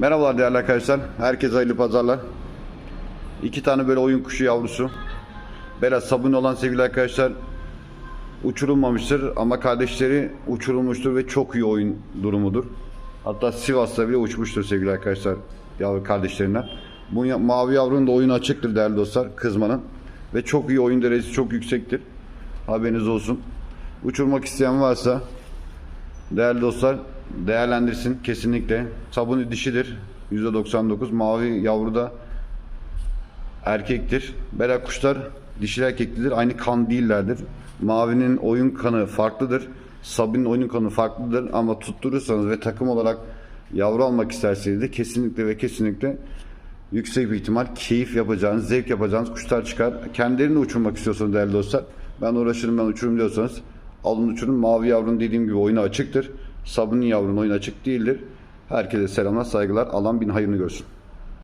Merhabalar değerli arkadaşlar. Herkese hayırlı pazarlar. İki tane böyle oyun kuşu yavrusu. Biraz sabun olan sevgili arkadaşlar uçurulmamıştır ama kardeşleri uçurulmuştur ve çok iyi oyun durumudur. Hatta Sivas'ta bile uçmuştur sevgili arkadaşlar yavru kardeşlerinden. Bu mavi yavrunun da oyunu açıktır değerli dostlar kızmanın. Ve çok iyi oyun derecesi çok yüksektir. Haberiniz olsun. Uçurmak isteyen varsa Değerli dostlar değerlendirsin kesinlikle. Sabuni dişidir. %99. Mavi yavru da erkektir. Bela kuşlar dişi erkeklidir. Aynı kan değillerdir. Mavinin oyun kanı farklıdır. Sabinin oyun kanı farklıdır. Ama tutturursanız ve takım olarak yavru almak isterseniz de kesinlikle ve kesinlikle yüksek bir ihtimal keyif yapacağınız, zevk yapacağınız kuşlar çıkar. Kendilerini uçurmak istiyorsanız değerli dostlar. Ben uğraşırım ben uçurum diyorsanız alın uçurun. Mavi yavrun dediğim gibi oyunu açıktır. Sabunun yavrunun oyunu açık değildir. Herkese selamlar, saygılar. Alan bin hayırını görsün.